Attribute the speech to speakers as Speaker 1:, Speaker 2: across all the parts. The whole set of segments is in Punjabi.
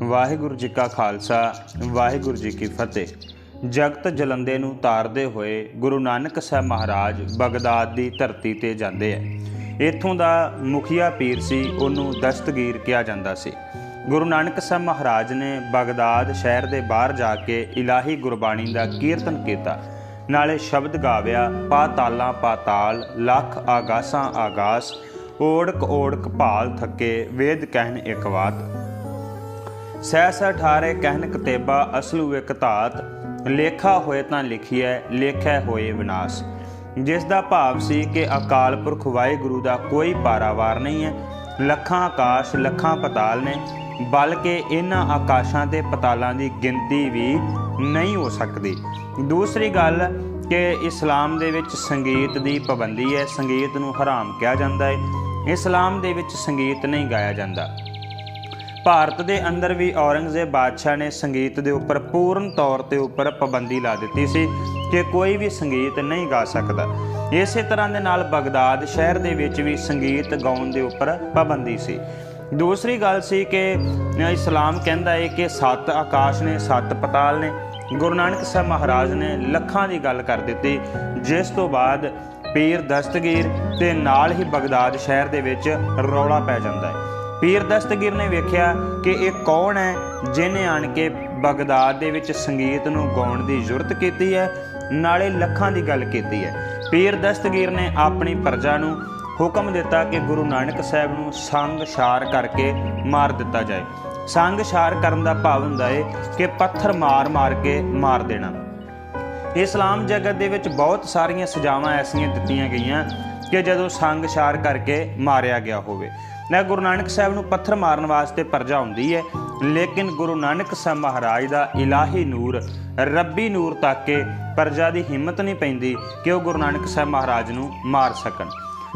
Speaker 1: ਵਾਹਿਗੁਰੂ ਜੀ ਕਾ ਖਾਲਸਾ, ਵਾਹਿਗੁਰੂ ਜੀ ਕੀ ਫਤਿਹ। ਜਗਤ ਜਲੰਦੇ ਨੂੰ ਤਾਰਦੇ ਹੋਏ ਗੁਰੂ ਨਾਨਕ ਸਾਹਿਬ ਮਹਾਰਾਜ ਬਗਦਾਦ ਦੀ ਧਰਤੀ ਤੇ ਜਾਂਦੇ ਐ ਇੱਥੋਂ ਦਾ ਮੁਖੀਆ ਪੀਰ ਸੀ, ਉਹਨੂੰ ਦਸਤਗੀਰ ਕਿਹਾ ਜਾਂਦਾ ਸੀ। ਗੁਰੂ ਨਾਨਕ ਸਾਹਿਬ ਮਹਾਰਾਜ ਨੇ ਬਗਦਾਦ ਸ਼ਹਿਰ ਦੇ ਬਾਹਰ ਜਾ ਕੇ ਇਲਾਹੀ ਗੁਰਬਾਣੀ ਦਾ ਕੀਰਤਨ ਕੀਤਾ। ਨਾਲੇ ਸ਼ਬਦ ਗਾਵਿਆ ਪਾਤਾਲਾਂ ਪਾਤਾਲ ਲੱਖ ਆਗਾਸਾਂ ਆਗਾਸ, ਓੜਕ ਓੜਕ ਭਾਲ ਥੱਕੇ ਵੇਦ ਕਹਿਣ ਇੱਕ ਬਾਤ ਸਹਿਸ ਅਠਾਰੇ ਕਹਿਨ ਕਤੇਬਾ ਅਸਲੂ ਇੱਕ ਧਾਤ, ਲੇਖਾ ਹੋਏ ਤਾਂ ਲਿਖੀਐ, ਲੇਖੈ ਹੋਏ ਵਿਨਾਸ਼। ਜਿਸ ਦਾ ਭਾਵ ਸੀ ਕਿ ਅਕਾਲ ਪੁਰਖ ਵਾਹਿਗੁਰੂ ਦਾ ਕੋਈ ਪਾਰਾਵਾਰ ਨਹੀਂ ਹੈ। ਲੱਖਾਂ ਆਕਾਸ਼, ਲੱਖਾਂ ਪਤਾਲ ਨੇ, ਬਲਕਿ ਇਹਨਾਂ ਆਕਾਸ਼ਾਂ ਤੇ ਪਤਾਲਾਂ ਦੀ ਗਿਣਤੀ ਵੀ ਨਹੀਂ ਹੋ ਸਕਦੀ। ਦੂਸਰੀ ਗੱਲ ਕਿ ਇਸਲਾਮ ਦੇ ਵਿੱਚ ਸੰਗੀਤ ਦੀ ਪਾਬੰਦੀ ਹੈ, ਸੰਗੀਤ ਨੂੰ ਹਰਾਮ ਕਿਹਾ ਜਾਂਦਾ ਹੈ। ਇਸਲਾਮ ਦੇ ਵਿੱਚ ਸੰਗੀਤ ਨਹੀਂ ਗਾਇਆ ਜਾਂਦਾ। ਭਾਰਤ ਦੇ ਅੰਦਰ ਵੀ ਔਰੰਗਜ਼ੇਬ ਬਾਦਸ਼ਾਹ ਨੇ ਸੰਗੀਤ ਦੇ ਉੱਪਰ ਪੂਰਨ ਤੌਰ ਤੇ ਉੱਪਰ ਪਾਬੰਦੀ ਲਾ ਦਿੱਤੀ ਸੀ ਕਿ ਕੋਈ ਵੀ ਸੰਗੀਤ ਨਹੀਂ ਗਾ ਸਕਦਾ। ਇਸੇ ਤਰ੍ਹਾਂ ਦੇ ਨਾਲ ਬਗਦਾਦ ਸ਼ਹਿਰ ਦੇ ਵਿੱਚ ਵੀ ਸੰਗੀਤ ਗਾਉਣ ਦੇ ਉੱਪਰ ਪਾਬੰਦੀ ਸੀ। ਦੂਸਰੀ ਗੱਲ ਸੀ ਕਿ ਇਸਲਾਮ ਕਹਿੰਦਾ ਹੈ ਕਿ ਸੱਤ ਆਕਾਸ਼ ਨੇ, ਸੱਤ ਪਤਾਲ ਨੇ। ਗੁਰੂ ਨਾਨਕ ਸਾਹਿਬ ਮਹਾਰਾਜ ਨੇ ਲੱਖਾਂ ਦੀ ਗੱਲ ਕਰ ਦਿੱਤੀ। ਜਿਸ ਤੋਂ ਬਾਅਦ ਪੀਰ ਦਸਤਗੀਰ ਤੇ ਨਾਲ ਹੀ ਬਗਦਾਦ ਸ਼ਹਿਰ ਦੇ ਵਿੱਚ ਰੌਲਾ ਪੈ ਜਾਂਦਾ ਹੈ ਪੀਰ ਦਸਤਗੀਰ ਨੇ ਵੇਖਿਆ ਕਿ ਇਹ ਕੌਣ ਹੈ ਜਿਨੇ ਆਣ ਕੇ ਬਗਦਾਦ ਦੇ ਵਿੱਚ ਸੰਗੀਤ ਨੂੰ ਗਾਉਣ ਦੀ ਜ਼ਰੂਰਤ ਕੀਤੀ ਹੈ, ਨਾਲੇ ਲੱਖਾਂ ਦੀ ਗੱਲ ਕੀਤੀ ਹੈ। ਪੀਰ ਦਸਤਗੀਰ ਨੇ ਆਪਣੀ ਪ੍ਰਜਾ ਨੂੰ ਹੁਕਮ ਦਿੱਤਾ ਕਿ ਗੁਰੂ ਨਾਨਕ ਸਾਹਿਬ ਨੂੰ ਸੰਗ ਛਾਰ ਕਰਕੇ ਮਾਰ ਦਿੱਤਾ ਜਾਏ। ਸੰਗ ਛਾਰ ਕਰਨ ਦਾ ਭਾਵ ਹੁੰਦਾ ਹੈ ਕਿ ਪੱਥਰ ਮਾਰ-ਮਾਰ ਕੇ ਮਾਰ ਦੇਣਾ। ਇਸਲਾਮ ਜਗਤ ਦੇ ਵਿੱਚ ਬਹੁਤ ਸਾਰੀਆਂ ਸਜ਼ਾਵਾਂ ਐਸੀਆਂ ਦਿੱਤੀਆਂ ਗਈਆਂ ਕਿ ਜਦੋਂ ਸੰਗ ਛਾਰ ਕਰਕੇ ਮਾਰਿਆ ਗਿਆ ਹੋਵੇ। ਨਾ ਗੁਰੂ ਨਾਨਕ ਸਾਹਿਬ ਨੂੰ ਪੱਥਰ ਮਾਰਨ ਵਾਸਤੇ ਪਰਜਾ ਹੁੰਦੀ ਹੈ ਲੇਕਿਨ ਗੁਰੂ ਨਾਨਕ ਸਾਹਿਬ ਮਹਾਰਾਜ ਦਾ ਇਲਾਹੀ ਨੂਰ, ਰੱਬੀ ਨੂਰ ਤੱਕ ਕੇ ਪਰਜਾ ਦੀ ਹਿੰਮਤ ਨਹੀਂ ਪੈਂਦੀ ਕਿ ਉਹ ਗੁਰੂ ਨਾਨਕ ਸਾਹਿਬ ਮਹਾਰਾਜ ਨੂੰ ਮਾਰ ਸਕਣ।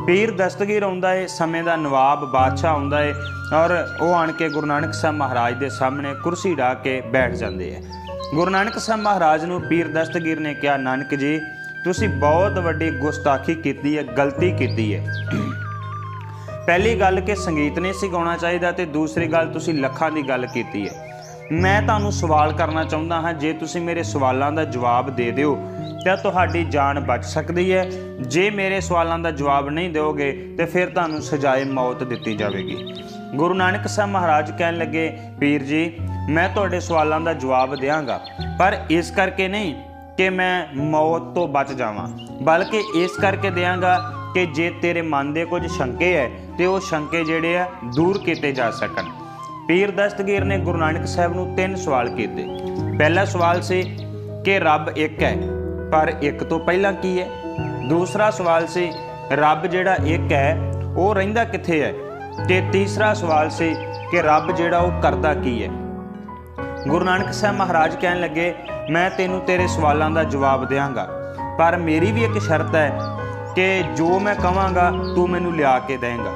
Speaker 1: ਪੀਰ ਦਸਤਗੀਰ ਆਉਂਦਾ ਏ, ਸਮੇਂ ਦਾ ਨਵਾਬ, ਬਾਦਸ਼ਾਹ ਆਉਂਦਾ ਏ, ਔਰ ਉਹ ਆਣ ਕੇ ਗੁਰੂ ਨਾਨਕ ਸਾਹਿਬ ਮਹਾਰਾਜ ਦੇ ਸਾਹਮਣੇ ਕੁਰਸੀ ਢਾ ਕੇ ਬੈਠ ਜਾਂਦੇ ਆ ਗੁਰੂ ਨਾਨਕ ਸਾਹਿਬ ਮਹਾਰਾਜ ਨੂੰ ਪੀਰ ਦਸਤਗੀਰ ਨੇ ਕਿਹਾ, ਨਾਨਕ ਜੀ, ਤੁਸੀਂ ਬਹੁਤ ਵੱਡੀ ਗੁਸਤਾਖੀ ਕੀਤੀ ਹੈ ਗਲਤੀ ਕੀਤੀ ਹੈ ਪਹਿਲੀ ਗੱਲ ਕਿ ਸੰਗੀਤ ਨਹੀਂ ਸੀ ਗਾਉਣਾ ਚਾਹੀਦਾ ਤੇ ਦੂਸਰੀ ਗੱਲ ਤੁਸੀਂ ਲੱਖਾਂ ਦੀ ਗੱਲ ਕੀਤੀ ਹੈ। ਮੈਂ ਤੁਹਾਨੂੰ ਸਵਾਲ ਕਰਨਾ ਚਾਹੁੰਦਾ ਹਾਂ, ਜੇ ਤੁਸੀਂ ਮੇਰੇ ਸਵਾਲਾਂ ਦਾ ਜਵਾਬ ਦੇ ਦਿਓ, ਤਾਂ ਤੁਹਾਡੀ ਜਾਨ ਬਚ ਸਕਦੀ ਹੈ। ਜੇ ਮੇਰੇ ਸਵਾਲਾਂ ਦਾ ਜਵਾਬ ਨਹੀਂ ਦਿਓਗੇ, ਤੇ ਫਿਰ ਤੁਹਾਨੂੰ ਸਜ਼ਾਏ ਮੌਤ ਦਿੱਤੀ ਜਾਵੇਗੀ। ਗੁਰੂ ਨਾਨਕ ਸਾਹਿਬ ਮਹਾਰਾਜ ਕਹਿਣ ਲੱਗੇ, ਪੀਰ ਜੀ, ਮੈਂ ਤੁਹਾਡੇ ਸਵਾਲਾਂ ਦਾ ਜਵਾਬ ਦਿਆਂਗਾ, ਪਰ ਇਸ ਕਰਕੇ ਨਹੀਂ ਕਿ ਮੈਂ ਮੌਤ ਤੋਂ ਬਚ ਜਾਵਾਂ, ਬਲਕਿ ਇਸ ਕਰਕੇ ਦਿਆਂਗਾ ਕਿ ਜੇ ਤੇਰੇ ਮਨ ਦੇ ਕੁਝ ਸ਼ੰਕੇ ਹੈ ਤੇ ਉਹ ਸ਼ੰਕੇ ਜਿਹੜੇ ਆ ਦੂਰ ਕੀਤੇ ਜਾ ਸਕਣ। ਪੀਰ ਦਸਤਗੀਰ ਨੇ ਗੁਰੂ ਨਾਨਕ ਸਾਹਿਬ ਨੂੰ ਤਿੰਨ ਸਵਾਲ ਕੀਤੇ। ਪਹਿਲਾ ਸਵਾਲ ਸੀ ਕਿ ਰੱਬ ਇੱਕ ਹੈ ਪਰ ਇੱਕ ਤੋਂ ਪਹਿਲਾਂ ਕੀ ਹੈ ਦੂਸਰਾ ਸਵਾਲ ਸੀ, ਰੱਬ ਜਿਹੜਾ ਇੱਕ ਹੈ ਉਹ ਰਹਿੰਦਾ ਕਿੱਥੇ ਹੈ ਤੇ ਤੀਸਰਾ ਸਵਾਲ ਸੀ ਕਿ ਰੱਬ ਜਿਹੜਾ ਉਹ ਕਰਦਾ ਕੀ ਹੈ ਗੁਰੂ ਨਾਨਕ ਸਾਹਿਬ ਮਹਾਰਾਜ ਕਹਿਣ ਲੱਗੇ, ਮੈਂ ਤੈਨੂੰ ਤੇਰੇ ਸਵਾਲਾਂ ਦਾ ਜਵਾਬ ਦੇਵਾਂਗਾ ਪਰ ਮੇਰੀ ਵੀ ਇੱਕ ਸ਼ਰਤ ਹੈ ਕਿ ਜੋ ਮੈਂ ਕਵਾਂਗਾ ਤੂੰ ਮੈਨੂੰ ਲਿਆ ਕੇ ਦੇਂਗਾ।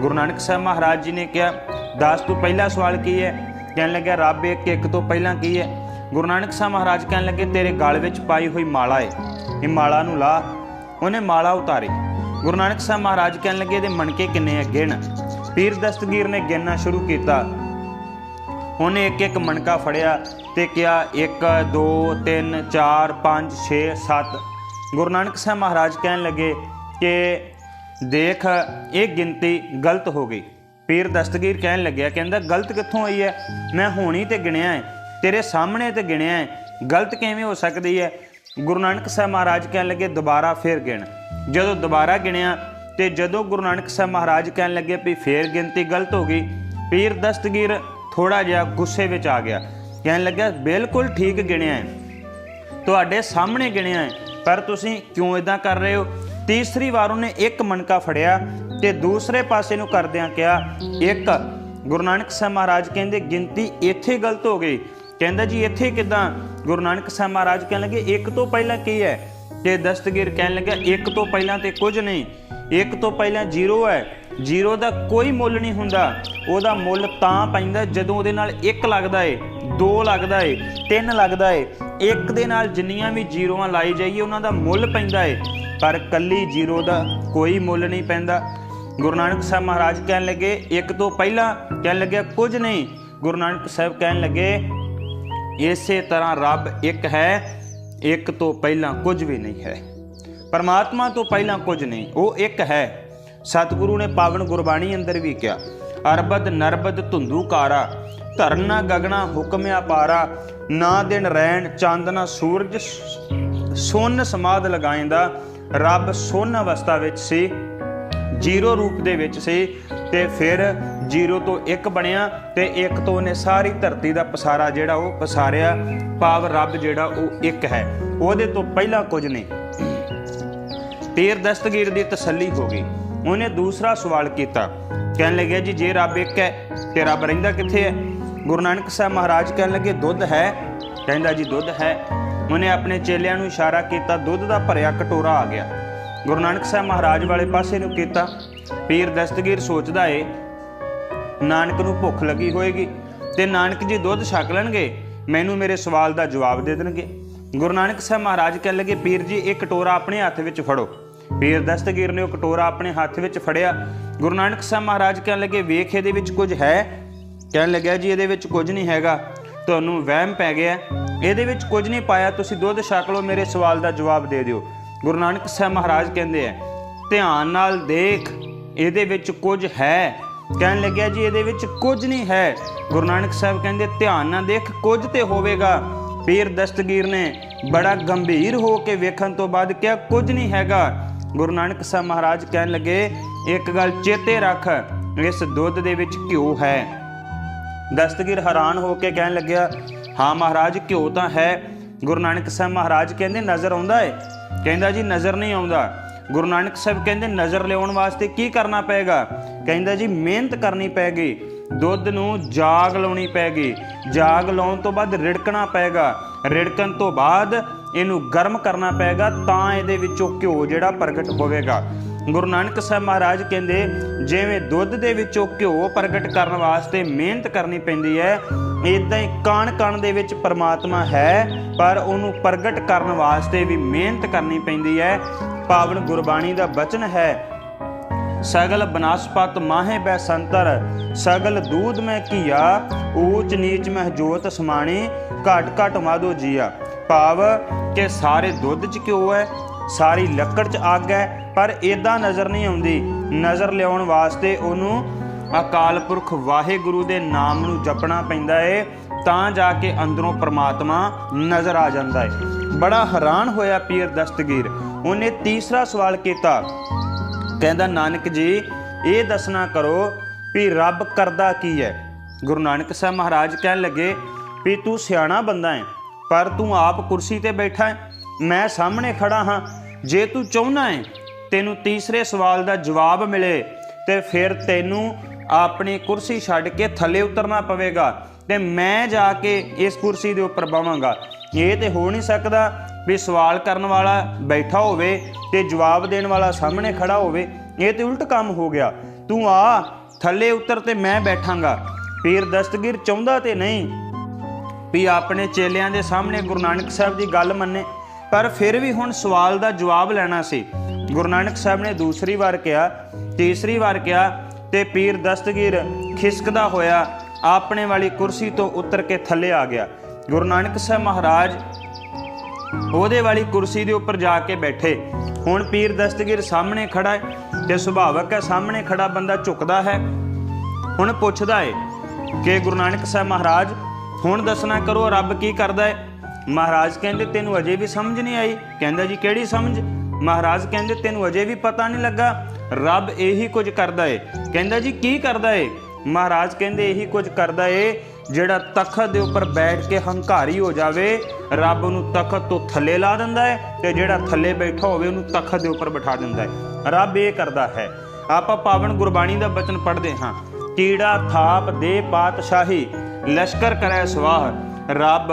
Speaker 1: ਗੁਰੂ ਨਾਨਕ ਸਾਹਿਬ ਮਹਾਰਾਜ ਜੀ ਨੇ ਕਿਹਾ, ਦੱਸ, ਤੂੰ ਪਹਿਲਾ ਸਵਾਲ ਕੀ ਹੈ? ਕਹਿਣ ਲੱਗਾ ਰੱਬ ਇੱਕ ਇੱਕ ਤੋਂ ਪਹਿਲਾਂ ਕੀ ਹੈ? ਗੁਰੂ ਨਾਨਕ ਸਾਹਿਬ ਮਹਾਰਾਜ ਕਹਿਣ ਲੱਗੇ, ਤੇਰੇ ਗਲ ਵਿੱਚ ਪਾਈ ਹੋਈ ਮਾਲਾ ਏ। ਇਹ ਮਾਲਾ ਨੂੰ ਲਾ। ਉਹਨੇ ਮਾਲਾ ਉਤਾਰੀ। ਗੁਰੂ ਨਾਨਕ ਸਾਹਿਬ ਮਹਾਰਾਜ ਕਹਿਣ ਲੱਗੇ, ਇਹਦੇ ਮਣਕੇ ਕਿੰਨੇ ਹੈ ਗਿਣ? ਪੀਰ ਦਸਤਗੀਰ ਨੇ ਗਿਣਨਾ ਸ਼ੁਰੂ ਕੀਤਾ। ਉਹਨੇ ਇੱਕ ਇੱਕ ਮਣਕਾ ਫੜਿਆ ਤੇ ਕਿਹਾ 1 2 3 4 5 6 7 ਗੁਰੂ ਨਾਨਕ ਸਾਹਿਬ ਮਹਾਰਾਜ ਕਹਿਣ ਲੱਗੇ ਕਿ ਦੇਖ, ਇਹ ਗਿਣਤੀ ਗਲਤ ਹੋ ਗਈ। ਪੀਰ ਦਸਤਗੀਰ ਕਹਿਣ ਲੱਗਿਆ, ਕਹਿੰਦਾ, ਗਲਤ ਕਿੱਥੋਂ ਆਈ ਹੈ? ਮੈਂ ਹੋਣੀ ਤੇ ਗਿਣਿਆ ਹੈ, ਤੇਰੇ ਸਾਹਮਣੇ ਤੇ ਗਿਣਿਆ ਹੈ। ਗਲਤ ਕਿਵੇਂ ਹੋ ਸਕਦੀ ਹੈ? ਗੁਰੂ ਨਾਨਕ ਸਾਹਿਬ ਮਹਾਰਾਜ ਕਹਿਣ ਲੱਗੇ, ਦੁਬਾਰਾ ਫੇਰ ਗਿਣ। ਜਦੋਂ ਦੁਬਾਰਾ ਗਿਣਿਆ ਤੇ ਜਦੋਂ ਗੁਰੂ ਨਾਨਕ ਸਾਹਿਬ ਮਹਾਰਾਜ ਕਹਿਣ ਲੱਗੇ ਵੀ ਫੇਰ ਗਿਣਤੀ ਗਲਤ ਹੋ ਗਈ, ਪੀਰ ਦਸਤਗੀਰ ਥੋੜਾ ਜਿਹਾ ਗੁੱਸੇ ਵਿੱਚ ਆ ਗਿਆ। ਕਹਿਣ ਲੱਗਾ ਬਿਲਕੁਲ ਠੀਕ ਗਿਣਿਆ ਹੈ। ਤੁਹਾਡੇ ਸਾਹਮਣੇ ਗਿਣਿਆ ਹੈ। ਪਰ ਤੁਸੀਂ ਕਿਉਂ ਇਦਾਂ ਕਰ ਰਹੇ ਹੋ? ਤੀਸਰੀ ਵਾਰ ਉਹਨੇ ਇੱਕ ਮਣਕਾ ਫੜਿਆ ਤੇ ਦੂਸਰੇ ਪਾਸੇ ਨੂੰ ਕਰਦਿਆਂ ਕਿਹਾ, ਇੱਕ, ਗੁਰੂ ਨਾਨਕ ਸਾਹਿਬ ਮਹਾਰਾਜ ਕਹਿੰਦੇ, ਗਿਣਤੀ ਇੱਥੇ ਗਲਤ ਹੋ ਗਈ। ਕਹਿੰਦਾ ਜੀ, ਇੱਥੇ ਕਿਦਾਂ? ਗੁਰੂ ਨਾਨਕ ਸਾਹਿਬ ਮਹਾਰਾਜ ਕਹਿਣ ਲੱਗੇ, ਇੱਕ ਤੋਂ ਪਹਿਲਾਂ ਕੀ ਹੈ? ਤੇ ਦਸਤਗੀਰ ਕਹਿਣ ਲੱਗਾ, ਇੱਕ ਤੋਂ ਪਹਿਲਾਂ ਤੇ ਕੁਝ ਨਹੀਂ। ਇੱਕ ਤੋਂ ਪਹਿਲਾਂ ਜ਼ੀਰੋ ਹੈ। ਜ਼ੀਰੋ ਦਾ ਕੋਈ ਮੁੱਲ ਨਹੀਂ ਹੁੰਦਾ। ਉਹਦਾ ਮੁੱਲ ਤਾਂ ਪੈਂਦਾ ਜਦੋਂ ਉਹਦੇ ਨਾਲ ਇੱਕ ਲੱਗਦਾ ਏ। 2 ਲੱਗਦਾ ਏ 3 ਲੱਗਦਾ ਏ। ਇੱਕ ਦੇ ਨਾਲ ਜਿੰਨੀਆਂ ਵੀ ਜ਼ੀਰੋਆਂ ਲਾਈ ਜਾਈਏ, ਉਹਨਾਂ ਦਾ ਮੁੱਲ ਪੈਂਦਾ ਏ। ਪਰ ਕੱਲੀ ਜ਼ੀਰੋ ਦਾ ਕੋਈ ਮੁੱਲ ਨਹੀਂ ਪੈਂਦਾ। ਗੁਰੂ ਨਾਨਕ ਸਾਹਿਬ ਮਹਾਰਾਜ ਕਹਿਣ ਲੱਗੇ, ਇੱਕ ਤੋਂ ਪਹਿਲਾਂ ਕਹਿਣ ਲੱਗਿਆ, ਕੁਝ ਨਹੀਂ। ਗੁਰੂ ਨਾਨਕ ਸਾਹਿਬ ਕਹਿਣ ਲੱਗੇ, ਇਸੇ ਤਰ੍ਹਾਂ ਰੱਬ ਇੱਕ ਹੈ, ਇੱਕ ਤੋਂ ਪਹਿਲਾਂ ਕੁਝ ਵੀ ਨਹੀਂ ਹੈ। ਪਰਮਾਤਮਾ ਤੋਂ ਪਹਿਲਾਂ ਕੁਝ ਨਹੀਂ, ਉਹ ਇੱਕ ਹੈ। ਸਤਿਗੁਰੂ ਨੇ ਪਾਵਨ ਗੁਰਬਾਣੀ ਅੰਦਰ ਵੀ ਕਿਹਾ, ਅਰਬਦ ਨਰਬਦ ਧੁੰਦੂਕਾਰਾ ਕਾਰਾ ਧਰਨਾ ਗਗਨਾ ਹੁਕਮ ਅਪਾਰਾ ਨਾ ਦਿਨ ਰੈਣ ਚਾਂਦਨਾ ਸੂਰਜ, ਸੁੰਨ ਸਮਾਦ ਲਗਾਇੰਦਾ, ਰੱਬ ਸੁੰਨ ਅਵਸਥਾ ਵਿੱਚ ਸੀ, ਜੀਰੋ ਰੂਪ ਦੇ ਵਿੱਚ ਸੀ, ਤੇ ਫਿਰ ਜੀਰੋ ਤੋਂ ਇੱਕ ਬਣਿਆ, ਤੇ ਇੱਕ ਤੋਂ ਉਹਨੇ ਸਾਰੀ ਧਰਤੀ ਦਾ ਪਸਾਰਾ ਜਿਹੜਾ ਉਹ ਪਸਾਰਿਆ, ਭਾਵ ਰੱਬ ਜਿਹੜਾ ਉਹ ਇੱਕ ਹੈ। ਉਹਦੇ ਤੋਂ ਪਹਿਲਾਂ ਕੁਝ ਨਹੀਂ। ਪੀਰ ਦਸਤਗੀਰ ਦੀ ਤਸੱਲੀ ਹੋ ਗਈ। ਉਹਨੇ ਦੂਸਰਾ ਸਵਾਲ ਕੀਤਾ। ਕਹਿਣ ਲੱਗਿਆ ਜੀ, ਜੇ ਰੱਬ ਇੱਕ ਹੈ, ਤੇ ਰੱਬ ਰਹਿੰਦਾ ਕਿੱਥੇ ਹੈ? ਗੁਰੂ ਨਾਨਕ ਸਾਹਿਬ ਮਹਾਰਾਜ ਕਹਿਣ ਲੱਗੇ, ਦੁੱਧ ਹੈ। ਕਹਿੰਦਾ ਜੀ, ਦੁੱਧ ਹੈ। ਉਹਨੇ ਆਪਣੇ ਚੇਲਿਆਂ ਨੂੰ ਇਸ਼ਾਰਾ ਕੀਤਾ, ਦੁੱਧ ਦਾ ਭਰਿਆ ਕਟੋਰਾ ਆ ਗਿਆ। ਗੁਰੂ ਨਾਨਕ ਸਾਹਿਬ ਮਹਾਰਾਜ ਵਾਲੇ ਪਾਸੇ ਨੂੰ ਕੀਤਾ। ਪੀਰ ਦਸਤਗੀਰ ਸੋਚਦਾ ਏ, ਨਾਨਕ ਨੂੰ ਭੁੱਖ ਲੱਗੀ ਹੋਏਗੀ, ਤੇ ਨਾਨਕ ਜੀ ਦੁੱਧ ਛਕ ਲੈਣਗੇ, ਮੈਨੂੰ ਮੇਰੇ ਸਵਾਲ ਦਾ ਜਵਾਬ ਦੇ ਦੇਣਗੇ। ਗੁਰੂ ਨਾਨਕ ਸਾਹਿਬ ਮਹਾਰਾਜ ਕਹਿਣ ਲੱਗੇ, ਪੀਰ ਜੀ, ਇਹ ਕਟੋਰਾ ਆਪਣੇ ਹੱਥ ਵਿੱਚ ਫੜੋ। ਪੀਰ ਦਸਤਗੀਰ ਨੇ ਉਹ ਕਟੋਰਾ ਆਪਣੇ ਹੱਥ ਵਿੱਚ ਫੜਿਆ। ਗੁਰੂ ਨਾਨਕ ਸਾਹਿਬ ਮਹਾਰਾਜ ਕਹਿਣ ਲੱਗੇ, ਵੇਖ, ਇਹਦੇ ਵਿੱਚ ਕੁਝ ਹੈ? ਕਹਿਣ ਲੱਗਿਆ ਜੀ, ਇਹਦੇ ਵਿੱਚ ਕੁਝ ਨਹੀਂ ਹੈਗਾ, ਤੁਹਾਨੂੰ ਵਹਿਮ ਪੈ ਗਿਆ। ਇਹਦੇ ਵਿੱਚ ਕੁਝ ਨਹੀਂ ਪਾਇਆ, ਤੁਸੀਂ ਦੁੱਧ ਛਕ ਲਓ, ਮੇਰੇ ਸਵਾਲ ਦਾ ਜਵਾਬ ਦੇ ਦਿਓ। ਗੁਰੂ ਨਾਨਕ ਸਾਹਿਬ ਮਹਾਰਾਜ ਕਹਿੰਦੇ ਆ, ਧਿਆਨ ਨਾਲ ਦੇਖ, ਇਹਦੇ ਵਿੱਚ ਕੁਝ ਹੈ। ਕਹਿਣ ਲੱਗਿਆ ਜੀ, ਇਹਦੇ ਵਿੱਚ ਕੁਝ ਨਹੀਂ ਹੈ। ਗੁਰੂ ਨਾਨਕ ਸਾਹਿਬ ਕਹਿੰਦੇ, ਧਿਆਨ ਨਾਲ ਦੇਖ, ਕੁਝ ਤੇ ਹੋਵੇਗਾ। ਪੀਰ ਦਸਤਗੀਰ ਨੇ ਬੜਾ ਗੰਭੀਰ ਹੋ ਕੇ ਵੇਖਣ ਤੋਂ ਬਾਅਦ ਕਿਹਾ, ਕੁਝ ਨਹੀਂ ਹੈਗਾ। ਗੁਰੂ ਨਾਨਕ ਸਾਹਿਬ ਮਹਾਰਾਜ ਕਹਿਣ ਲੱਗੇ, ਇੱਕ ਗੱਲ ਚੇਤੇ ਰੱਖ, ਇਸ ਦੁੱਧ ਦੇ ਵਿੱਚ ਘਿਓ ਹੈ। ਦਸਤਗੀਰ ਹੈਰਾਨ ਹੋ ਕੇ ਕਹਿਣ ਲੱਗਿਆ, ਹਾਂ ਮਹਾਰਾਜ, ਘਿਓ ਤਾਂ ਹੈ। ਗੁਰੂ ਨਾਨਕ ਸਾਹਿਬ ਮਹਾਰਾਜ ਕਹਿੰਦੇ, ਨਜ਼ਰ ਆਉਂਦਾ ਏ? ਕਹਿੰਦਾ, ਜੀ, ਨਜ਼ਰ ਨਹੀਂ ਆਉਂਦਾ। ਗੁਰੂ ਨਾਨਕ ਸਾਹਿਬ ਕਹਿੰਦੇ, ਨਜ਼ਰ ਲਿਆਉਣ ਵਾਸਤੇ ਕੀ ਕਰਨਾ ਪਏਗਾ? ਕਹਿੰਦਾ, ਜੀ, ਮਿਹਨਤ ਕਰਨੀ ਪੈਗੀ ਦੁੱਧ ਨੂੰ ਜਾਗ ਲਾਉਣੀ ਪੈਗੀ ਜਾਗ ਲਾਉਣ ਤੋਂ ਬਾਅਦ ਰਿੜਕਣਾ ਪਏਗਾ, ਰਿੜਕਣ ਤੋਂ ਬਾਅਦ ਇਹਨੂੰ ਗਰਮ ਕਰਨਾ ਪਏਗਾ ਤਾਂ ਇਹਦੇ ਵਿੱਚੋਂ ਘਿਓ ਜਿਹੜਾ ਪ੍ਰਗਟ ਹੋਵੇਗਾ। ਗੁਰੂ ਨਾਨਕ ਸਾਹਿਬ ਮਹਾਰਾਜ ਕਹਿੰਦੇ, ਜਿਵੇਂ ਦੁੱਧ ਦੇ ਵਿੱਚੋਂ ਘਿਓ ਪ੍ਰਗਟ ਕਰਨ ਵਾਸਤੇ ਮਿਹਨਤ ਕਰਨੀ ਪੈਂਦੀ ਹੈ ਇਦਾਂ ਹੀ ਕਣ ਕਣ ਦੇ ਵਿੱਚ ਪਰਮਾਤਮਾ ਹੈ, ਪਰ ਉਹਨੂੰ ਪ੍ਰਗਟ ਕਰਨ ਵਾਸਤੇ ਵੀ ਮਿਹਨਤ ਕਰਨੀ ਪੈਂਦੀ ਹੈ। ਪਾਵਨ ਗੁਰਬਾਣੀ ਦਾ ਬਚਨ ਹੈ, ਸਗਲ ਬਨਾਸਪਤ ਮਾਹੇ ਬੈ ਸੰਤਰ, ਸਗਲ ਦੂਧ ਮੈਂ ਕੀਆ ਊਚ ਨੀਚ ਮਹਿ ਜੋਤ ਸਮਾਣੀ, ਘਟ ਘਟ ਮਾਦੋ ਜੀਆ। ਭਾਵ ਕਿ ਸਾਰੇ ਦੁੱਧ 'ਚ ਘਿਓ ਹੈ ਸਾਰੀ ਲੱਕੜ 'ਚ ਅੱਗ ਹੈ, ਪਰ ਇਦਾਂ ਨਜ਼ਰ ਨਹੀਂ ਆਉਂਦੀ। ਨਜ਼ਰ ਲਿਆਉਣ ਵਾਸਤੇ ਉਹਨੂੰ ਅਕਾਲ ਪੁਰਖ ਵਾਹਿਗੁਰੂ ਦੇ ਨਾਮ ਨੂੰ ਜਪਣਾ ਪੈਂਦਾ ਏ, ਤਾਂ ਜਾ ਕੇ ਅੰਦਰੋਂ ਪ੍ਰਮਾਤਮਾ ਨਜ਼ਰ ਆ ਜਾਂਦਾ ਏ। ਬੜਾ ਹੈਰਾਨ ਹੋਇਆ ਪੀਰ ਦਸਤਗੀਰ। ਉਹਨੇ ਤੀਸਰਾ ਸਵਾਲ ਕੀਤਾ। ਕਹਿੰਦਾ, ਨਾਨਕ ਜੀ, ਇਹ ਦੱਸਣਾ ਕਰੋ ਵੀ ਰੱਬ ਕਰਦਾ ਕੀ ਹੈ? ਗੁਰੂ ਨਾਨਕ ਸਾਹਿਬ ਮਹਾਰਾਜ ਕਹਿਣ ਲੱਗੇ ਵੀ ਤੂੰ ਸਿਆਣਾ ਬੰਦਾ ਹੈ ਪਰ ਤੂੰ ਆਪ ਕੁਰਸੀ ਤੇ ਬੈਠਾ ਹੈ ਮੈਂ ਸਾਹਮਣੇ ਖੜਾ ਹਾਂ। ਜੇ ਤੂੰ ਚਾਹੁੰਦਾ ਹੈ ਤੈਨੂੰ ਤੀਸਰੇ ਸਵਾਲ ਦਾ ਜਵਾਬ ਮਿਲੇ, ਤੇ ਫਿਰ ਤੈਨੂੰ ਆਪਣੀ ਕੁਰਸੀ ਛੱਡ ਕੇ ਥੱਲੇ ਉਤਰਨਾ ਪਵੇਗਾ ਤੇ ਮੈਂ ਜਾ ਕੇ ਇਸ ਕੁਰਸੀ ਦੇ ਉੱਪਰ ਬਵਾਂਗਾ। ਇਹ ਤੇ ਹੋ ਨਹੀਂ ਸਕਦਾ ਵੀ ਸਵਾਲ ਕਰਨ ਵਾਲਾ ਬੈਠਾ ਹੋਵੇ ਤੇ ਜਵਾਬ ਦੇਣ ਵਾਲਾ ਸਾਹਮਣੇ ਖੜਾ ਹੋਵੇ। ਇਹ ਤੇ ਉਲਟ ਕੰਮ ਹੋ ਗਿਆ। ਤੂੰ ਆ, ਥੱਲੇ ਉਤਰ ਤੇ ਮੈਂ ਬੈਠਾਂਗਾ। ਪੀਰ ਦਸਤਗੀਰ ਚਾਹੁੰਦਾ ਤੇ ਨਹੀਂ, ਵੀ ਆਪਣੇ ਚੇਲਿਆਂ ਦੇ ਸਾਹਮਣੇ ਗੁਰੂ ਨਾਨਕ ਸਾਹਿਬ ਦੀ ਗੱਲ ਮੰਨੇ। ਪਰ ਫਿਰ ਵੀ ਹੁਣ ਸਵਾਲ ਦਾ ਜਵਾਬ ਲੈਣਾ ਸੀ। ਗੁਰੂ ਨਾਨਕ ਸਾਹਿਬ ਨੇ ਦੂਸਰੀ ਵਾਰ ਕਿਹਾ, ਤੀਸਰੀ ਵਾਰ ਕਿਹਾ ਤੇ ਪੀਰ ਦਸਤਗੀਰ ਖਿਸਕਦਾ ਹੋਇਆ ਆਪਣੇ ਵਾਲੀ ਕੁਰਸੀ ਤੋਂ ਉੱਤਰ ਕੇ ਥੱਲੇ ਆ ਗਿਆ। ਗੁਰੂ ਨਾਨਕ ਸਾਹਿਬ ਮਹਾਰਾਜ ਉਹਦੇ ਵਾਲੀ ਕੁਰਸੀ ਦੇ ਉੱਪਰ ਜਾ ਕੇ ਬੈਠੇ। ਹੁਣ ਪੀਰ ਦਸਤਗੀਰ ਸਾਹਮਣੇ ਖੜਾ ਹੈ ਤੇ ਸੁਭਾਵਕ ਹੈ ਸਾਹਮਣੇ ਖੜਾ ਬੰਦਾ ਝੁਕਦਾ ਹੈ। ਹੁਣ ਪੁੱਛਦਾ ਏ ਕਿ ਗੁਰੂ ਨਾਨਕ ਸਾਹਿਬ ਮਹਾਰਾਜ, ਹੁਣ ਦੱਸਣਾ ਕਰੋ ਰੱਬ ਕੀ ਕਰਦਾ ਹੈ ਮਹਾਰਾਜ ਕਹਿੰਦੇ, ਤੈਨੂੰ ਅਜੇ ਵੀ ਸਮਝ ਨਹੀਂ ਆਈ। ਕਹਿੰਦਾ ਜੀ, ਕਿਹੜੀ ਸਮਝ? ਮਹਾਰਾਜ ਕਹਿੰਦੇ, ਤੈਨੂੰ ਅਜੇ ਵੀ ਪਤਾ ਨਹੀਂ ਲੱਗਾ। ਰੱਬ ਇਹੀ ਕੁਝ ਕਰਦਾ ਏ। ਕਹਿੰਦਾ ਜੀ, ਕੀ ਕਰਦਾ ਏ? ਮਹਾਰਾਜ ਕਹਿੰਦੇ, ਇਹੀ ਕੁਝ ਕਰਦਾ ਏ, ਜਿਹੜਾ ਤਖਤ ਦੇ ਉੱਪਰ ਬੈਠ ਕੇ ਹੰਕਾਰੀ ਹੋ ਜਾਵੇ, ਰੱਬ ਉਹਨੂੰ ਤਖਤ ਤੋਂ ਥੱਲੇ ਲਾ ਦਿੰਦਾ ਹੈ ਤੇ ਜਿਹੜਾ ਥੱਲੇ ਬੈਠਾ ਹੋਵੇ, ਉਹਨੂੰ ਤਖਤ ਦੇ ਉੱਪਰ ਬਿਠਾ ਦਿੰਦਾ ਹੈ ਰੱਬ ਇਹ ਕਰਦਾ ਹੈ। ਆਪਾਂ ਪਾਵਨ ਗੁਰਬਾਣੀ ਦਾ ਬਚਨ ਪੜ੍ਹਦੇ ਹਾਂ। ਕੀੜਾ, ਥਾਪ ਦੇ ਪਾਤਸ਼ਾਹੀ, ਲਸ਼ਕਰ ਕਰੈ ਸਵਾਹ। ਰੱਬ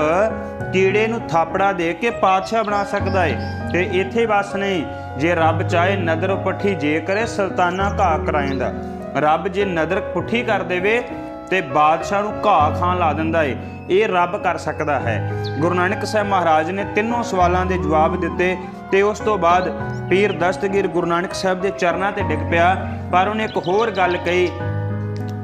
Speaker 1: ਕੀੜੇ ਨੂੰ ਥਾਪੜਾ ਦੇ ਕੇ ਪਾਤਸ਼ਾਹ ਬਣਾ ਸਕਦਾ ਏ। ਤੇ ਇੱਥੇ ਬਸ ਨਹੀਂ, ਜੇ ਰੱਬ ਚਾਹੇ ਨਦਰ ਪੁੱਠੀ ਜੇ ਕਰੇ, ਸੁਲਤਾਨਾ ਘਾ ਕਰਾਇੰਦਾ ਰੱਬ ਜੇ ਨਦਰ ਪੁੱਠੀ ਕਰ ਦੇਵੇ, ਤੇ ਬਾਦਸ਼ਾਹ ਨੂੰ ਘਾਹ ਖਾਣ ਲਾ ਦਿੰਦਾ ਏ। ਇਹ ਰੱਬ ਕਰ ਸਕਦਾ ਹੈ। ਗੁਰੂ ਨਾਨਕ ਸਾਹਿਬ ਮਹਾਰਾਜ ਨੇ ਤਿੰਨੋਂ ਸਵਾਲਾਂ ਦੇ ਜਵਾਬ ਦਿੱਤੇ, ਤੇ ਉਸ ਤੋਂ ਬਾਅਦ ਪੀਰ ਦਸਤਗੀਰ ਗੁਰੂ ਨਾਨਕ ਸਾਹਿਬ ਦੇ ਚਰਨਾਂ ਤੇ ਡਿੱਗ ਪਿਆ। ਪਰ ਉਹਨੇ ਇੱਕ ਹੋਰ ਗੱਲ ਕਹੀ।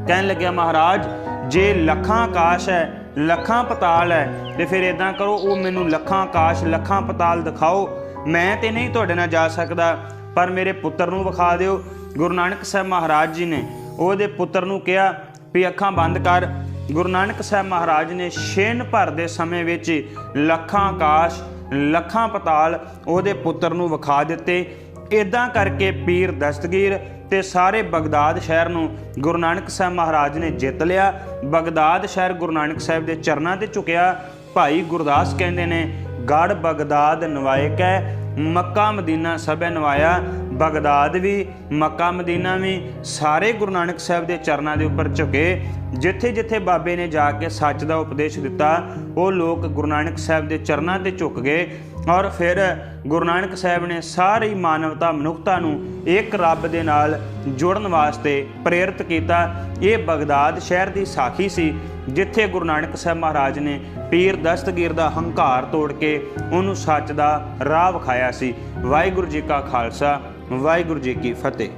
Speaker 1: ਕਹਿਣ ਲੱਗਿਆ, ਮਹਾਰਾਜ, ਜੇ ਲੱਖਾਂ ਆਕਾਸ਼ ਹੈ ਲੱਖਾਂ ਪਤਾਲ ਹੈ। ਤੇ ਫਿਰ ਇਦਾਂ ਕਰੋ, ਉਹ ਮੈਨੂੰ ਲੱਖਾਂ ਆਕਾਸ਼ ਲੱਖਾਂ ਪਤਾਲ ਦਿਖਾਓ। ਮੈਂ ਤੇ ਨਹੀਂ ਤੁਹਾਡੇ ਨਾਲ ਜਾ ਸਕਦਾ, ਪਰ ਮੇਰੇ ਪੁੱਤਰ ਨੂੰ ਵਿਖਾ ਦਿਓ। ਗੁਰੂ ਨਾਨਕ ਸਾਹਿਬ ਮਹਾਰਾਜ ਜੀ ਨੇ ਉਹਦੇ ਪੁੱਤਰ ਨੂੰ ਕਿਹਾ ਵੀ ਅੱਖਾਂ ਬੰਦ ਕਰ। ਗੁਰੂ ਨਾਨਕ ਸਾਹਿਬ ਮਹਾਰਾਜ ਨੇ ਛੇਨ ਭਰ ਦੇ ਸਮੇਂ ਵਿੱਚ ਲੱਖਾਂ ਆਕਾਸ਼ ਲੱਖਾਂ ਪਤਾਲ ਉਹਦੇ ਪੁੱਤਰ ਨੂੰ ਵਿਖਾ ਦਿੱਤੇ। ਇਦਾਂ ਕਰਕੇ ਪੀਰ ਦਸਤਗੀਰ ਤੇ ਸਾਰੇ ਬਗਦਾਦ ਸ਼ਹਿਰ ਨੂੰ ਗੁਰੂ ਨਾਨਕ ਸਾਹਿਬ ਮਹਾਰਾਜ ਨੇ ਜਿੱਤ ਲਿਆ। ਬਗਦਾਦ ਸ਼ਹਿਰ ਗੁਰੂ ਨਾਨਕ ਸਾਹਿਬ ਦੇ ਚਰਨਾਂ ਤੇ ਝੁਕਿਆ। ਭਾਈ ਗੁਰਦਾਸ ਕਹਿੰਦੇ ਨੇ ਗੜ ਬਗਦਾਦ ਨਵਾਇਕ ਹੈ, ਮੱਕਾ ਮਦੀਨਾ ਸਭੇ ਨਵਾਇਆ। ਬਗਦਾਦ ਵੀ, ਮੱਕਾ ਮਦੀਨਾ ਵੀ ਸਾਰੇ ਗੁਰੂ ਨਾਨਕ ਸਾਹਿਬ ਦੇ ਚਰਨਾਂ ਦੇ ਉੱਪਰ ਝੁਕੇ। ਜਿੱਥੇ ਜਿੱਥੇ ਬਾਬੇ ਨੇ ਜਾ ਕੇ ਸੱਚ ਦਾ ਉਪਦੇਸ਼ ਦਿੱਤਾ, ਉਹ ਲੋਕ ਗੁਰੂ ਨਾਨਕ ਸਾਹਿਬ ਦੇ ਚਰਨਾਂ ਤੇ ਝੁਕ ਗਏ। ਔਰ ਫਿਰ ਗੁਰੂ ਨਾਨਕ ਸਾਹਿਬ ਨੇ ਸਾਰੀ ਮਾਨਵਤਾ ਮਨੁੱਖਤਾ ਨੂੰ ਇੱਕ ਰੱਬ ਦੇ ਨਾਲ ਜੁੜਨ ਵਾਸਤੇ ਪ੍ਰੇਰਿਤ ਕੀਤਾ। ਇਹ ਬਗਦਾਦ ਸ਼ਹਿਰ ਦੀ ਸਾਖੀ ਸੀ, ਜਿੱਥੇ ਗੁਰੂ ਨਾਨਕ ਸਾਹਿਬ ਮਹਾਰਾਜ ਨੇ ਪੀਰ ਦਸਤਗੀਰ ਦਾ ਹੰਕਾਰ ਤੋੜ ਕੇ ਉਹਨੂੰ ਸੱਚ ਦਾ ਰਾਹ ਵਿਖਾਇਆ ਸੀ। ਵਾਹਿਗੁਰੂ ਜੀ ਕਾ ਖਾਲਸਾ, ਵਾਹਿਗੁਰੂ ਜੀ ਕੀ ਫਤਿਹ।